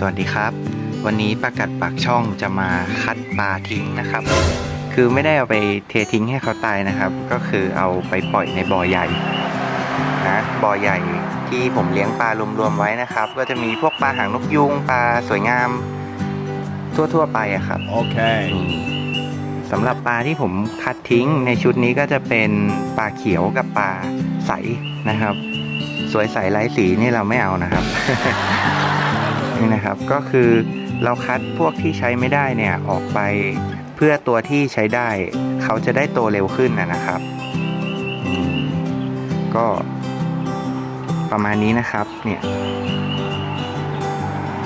สวัสดีครับ วันนี้ประกัดปากช่องจะมาคัดปลาทิ้งนะครับ คือไม่ได้เอาไปเททิ้งให้เขาตายนะครับ ก็คือเอาไปปล่อยในบ่อใหญ่นะบ่อใหญ่ที่ผมเลี้ยงปลารวมๆไว้นะครับ ก็จะมีพวกปลาหางนกยุงปลาสวยงาม ทั่วๆไปอะครับ Okay. สำหรับปลาที่ผมคัดทิ้งในชุดนี้ก็จะเป็นปลาเขียวกับปลาใสนะครับ สวยใสไร้สีนี่เราไม่เอานะครับ นี่นะครับก็คือเราคัดพวกที่ใช้ไม่ได้เนี่ยออกไปเพื่อตัวที่ใช้ได้ เขาจะได้โตเร็วขึ้นนะครับ ก็ประมาณนี้นะครับเนี่ย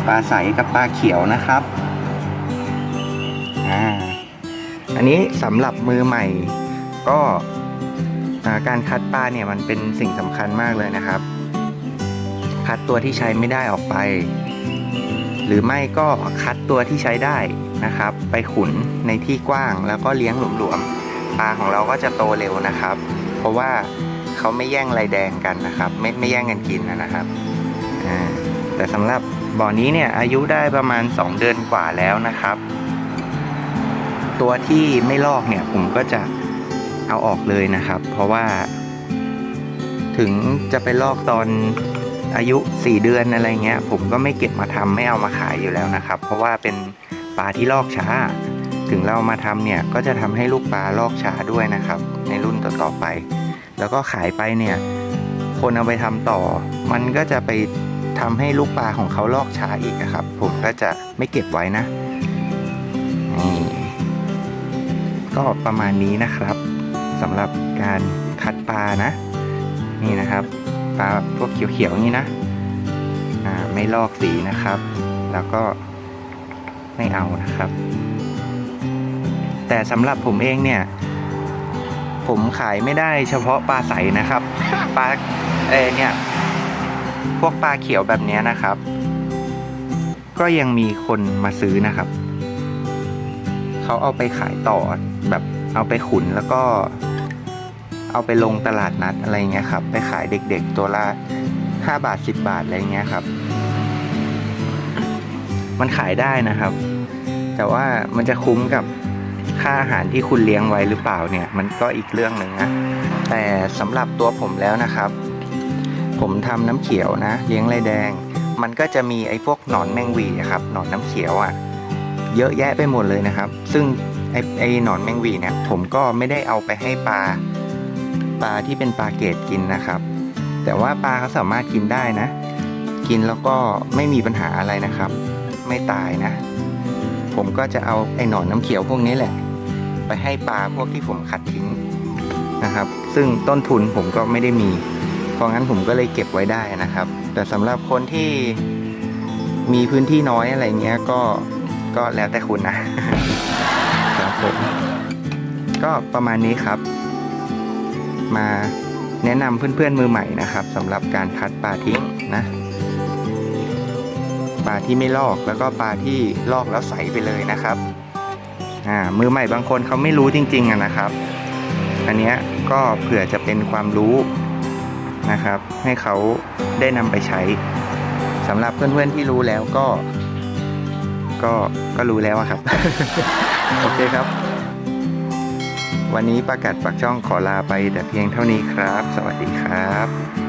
ปลาใสกับปลาเขียวนะครับอ่าอันนี้สำหรับมือใหม่ก็การคัดปลาเนี่ยมันเป็นสิ่งสำคัญมากเลยนะครับ คัดตัวที่ใช้ไม่ได้ออกไป หรือไม่ก็คัดตัวที่ใช้ได้นะครับ ไปขุนในที่กว้างแล้วก็เลี้ยงหลวมๆปลาของเราก็จะโตเร็วนะครับ เพราะว่าเขาไม่แย่งไรแดงกันนะครับ ไม่ไม่แย่งกันกินนะครับแต่สำหรับบ่อนี้เนี่ยอายุได้ประมาณ 2 เดือนกว่าแล้วนะครับ ตัวที่ไม่ลอกเนี่ยผมก็จะเอาออกเลยนะครับ เพราะว่าถึงจะไปลอกตอน อายุ 4 เดือนอะไรเงี้ย ผมก็ไม่เก็บมาทำไม่เอามาขายอยู่แล้วนะครับ เพราะว่าเป็นปลาที่ลอกช้า ถึงเรามาทำเนี่ยก็จะทำให้ลูกปลาลอกช้าด้วยนะครับ ในรุ่นต่อๆไป แล้วก็ขายไปเนี่ย คนเอาไปทำต่อ มันก็จะไปทำให้ลูกปลาของเขาลอกช้าอีกครับ ผมก็จะไม่เก็บไว้นะนี่ก็ประมาณนี้นะครับสำหรับการคัดปลานะ นี่นะครับ ปลาพวกเขียวๆอย่างนี้นะอ่าไม่ลอกสีนะครับ แล้วก็ไม่เอานะครับ แต่สำหรับผมเองเนี่ย ผมขายไม่ได้เฉพาะปลาใสนะครับปลาเอเนี่ยพวกปลาเขียวแบบนี้นะครับ ก็ยังมีคนมาซื้อนะครับ เขาเอาไปขายต่อแบบเอาไปขุนแล้วก็ เอาไปลงตลาดนัดอะไรเงี้ยครับ ไปขายเด็กๆตัวละห้าบาทสิบบาทอะไรเงี้ยครับ มันขายได้นะครับ แต่ว่ามันจะคุ้มกับค่าอาหารที่คุณเลี้ยงไว้หรือเปล่าเนี่ย มันก็อีกเรื่องหนึ่งนะแต่สำหรับตัวผมแล้วนะครับ ผมทำน้ำเขียวนะ เลี้ยงไรแดง มันก็จะมีไอ้พวกหนอนแมงวีครับหนอนน้ำเขียวอะ่ะเยอะแยะไปหมดเลยนะครับ ซึ่งไอ้ไอ้หนอนแมงวีเนี่ย ผมก็ไม่ได้เอาไปให้ปลา ปลาที่เป็นปลาเกตกินนะครับ แต่ว่าปลาเขาสามารถกินได้นะ กินแล้วก็ไม่มีปัญหาอะไรนะครับ ไม่ตายนะ ผมก็จะเอาไอ้หนอนน้ำเขียวพวกนี้แหละ ไปให้ปลาพวกที่ผมขัดทิ้งนะครับ ซึ่งต้นทุนผมก็ไม่ได้มี เพราะงั้นผมก็เลยเก็บไว้ได้นะครับ แต่สำหรับคนที่มีพื้นที่น้อยอะไรเงี้ยก็ก็แล้วแต่คุณนะครับผมก็ประมาณนี้ครับ มาแนะนำเพื่อนๆมือใหม่นะครับสำหรับการคัดปลาทิ้งนะปลาที่ไม่ลอกแล้วก็ปลาที่ลอกแล้วใสไปเลยนะครับอ่ามือใหม่บางคนเขาไม่รู้จริงๆนะครับ อันนี้ก็เผื่อจะเป็นความรู้นะครับ ให้เขาได้นำไปใช้สำหรับเพื่อนๆที่รู้แล้วก็ ก็ก็รู้แล้วครับ โอเคครับ วันนี้ประกาศปักช่องขอลาไปแต่เพียงเท่านี้ครับ สวัสดีครับ